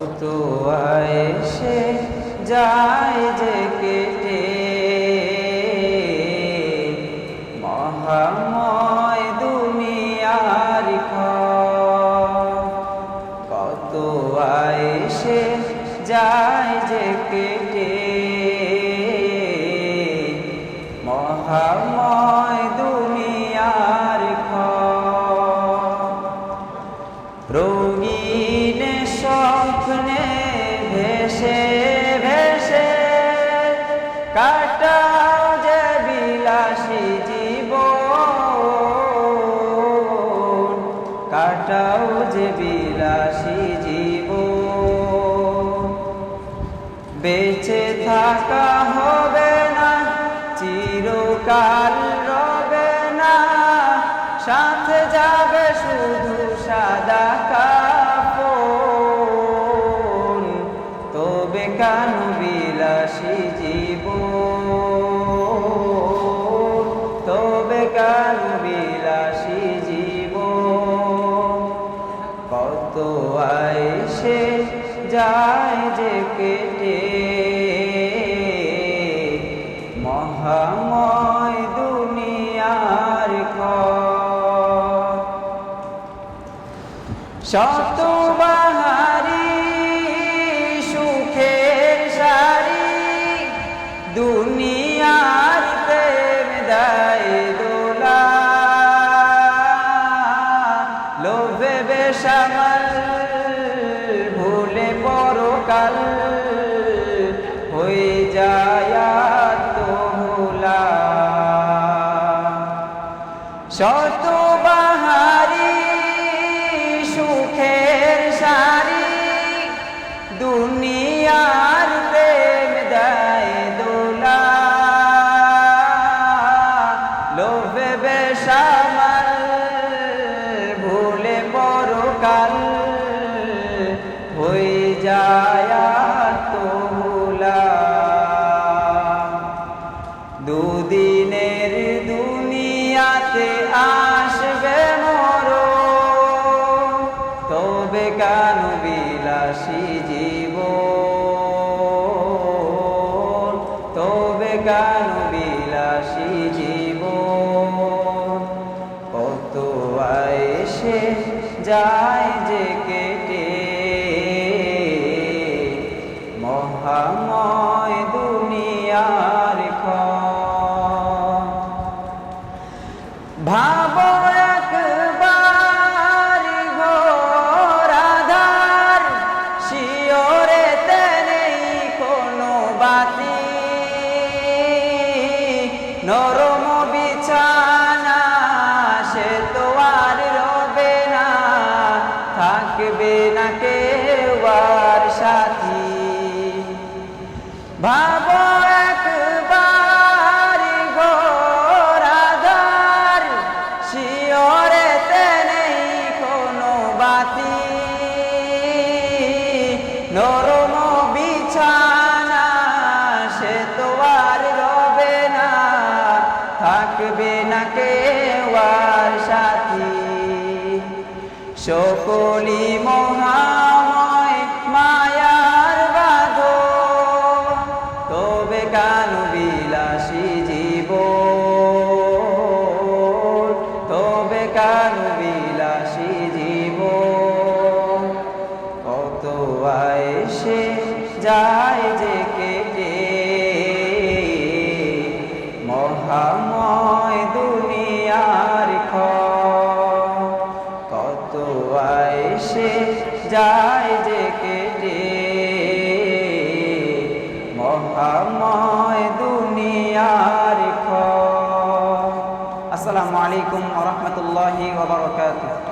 তো এসে যায় যে কেটে মহাময় দুনিয়ার। কত এসে যায় যে কেটে কাটাও যে বিলাসী জীব কাটাও যে বিলাসী জীব বেঁচে থাকা হবে না, চিরকাল রবে না। সাথে যাবে শুধু সাদা কাপড় তবে কেন কেন বিলাসী জীব কত আইসে যায় যে কেটে। মহাময় দুনিয়ার শত লোভে বেশামাল ভুলে পরকাল হয়ে যায় তো ভোলা শত হয়ে তোলা দুদিনের দুনিয়াতে আসবে মর তবে কেন বিলাসী জীব তবে কেন বিলাসী জীব কত আয়েসে যায় যে নরম বিছানা সে তো আর রবে না। থাকবে না কেউ আর সাথী। ভাবো সকলি মহাময় আয়েসে যায় যে কেটে মহাময় দুনিয়ার খ আসসালামু আলাইকুম ওরহমতুল্লাহি ওবরকাতুহ